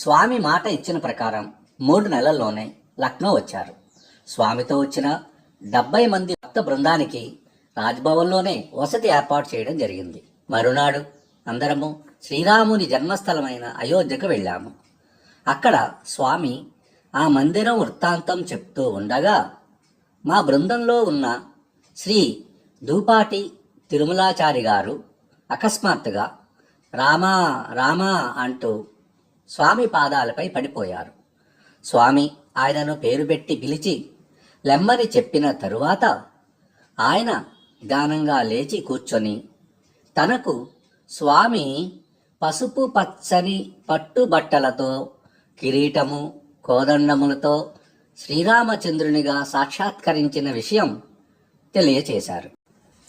స్వామి మాట ఇచ్చిన ప్రకారం మూడు నెలల్లోనే లక్నో వచ్చారు. స్వామితో వచ్చిన డెబ్బై మంది భక్త బృందానికి రాజ్భవన్లోనే వసతి ఏర్పాటు చేయడం జరిగింది. మరునాడు అందరము శ్రీరాముని జన్మస్థలమైన అయోధ్యకు వెళ్ళాము. అక్కడ స్వామి ఆ మందిరం వృత్తాంతం చెప్తూ ఉండగా మా బృందంలో ఉన్న శ్రీ దూపాటి తిరుమలాచారి గారు అకస్మాత్తుగా రామా రామా అంటూ స్వామి పాదాలపై పడిపోయారు. స్వామి ఆయనను పేరు పెట్టి పిలిచి లెమ్మని చెప్పిన తరువాత ఆయన గానంగా లేచి కూర్చొని తనకు స్వామి పసుపు పచ్చని పట్టుబట్టలతో కిరీటము కోదండములతో శ్రీరామచంద్రునిగా సాక్షాత్కరించిన విషయం తెలియచేశారు.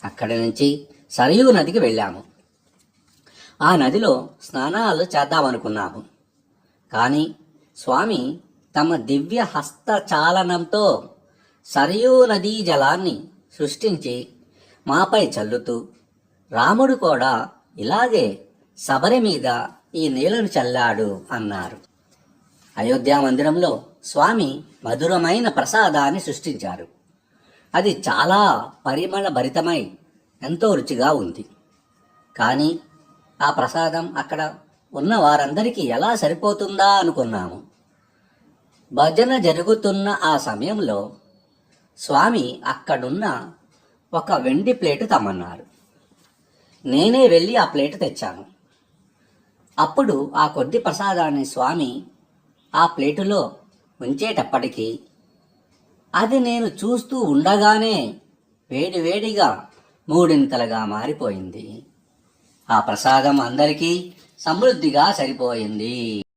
అక్కడి నుంచి సరయూ నదికి వెళ్ళాము. ఆ నదిలో స్నానాలు చేద్దామనుకున్నాము. కానీ స్వామి తమ దివ్య హస్తచాలనంతో సరయూ నదీ జలాన్ని సృష్టించి మాపై చల్లుతూ రాముడు కూడా ఇలాగే శబరి మీద ఈ నీళ్ళను చల్లాడు అన్నారు. అయోధ్య మందిరంలో స్వామి మధురమైన ప్రసాదాన్ని సృష్టించారు. అది చాలా పరిమళ భరితమై ఎంతో రుచిగా ఉంది. కానీ ఆ ప్రసాదం అక్కడ ఉన్న వారందరికీ ఎలా సరిపోతుందా అనుకున్నాము. భజన జరుగుతున్న ఆ సమయంలో స్వామి అక్కడున్న ఒక వెండి ప్లేటు తమ్మన్నారు నేనే వెళ్ళి ఆ ప్లేటు తెచ్చాను. అప్పుడు ఆ కొద్ది ప్రసాదాన్ని స్వామి ఆ ప్లేటులో ఉంచేటప్పటికీ అది నేను చూస్తూ ఉండగానే వేడి వేడిగా మూడింతలుగా మారిపోయింది. ఆ ప్రసాదం అందరికీ సమృద్ధిగా సరిపోయింది.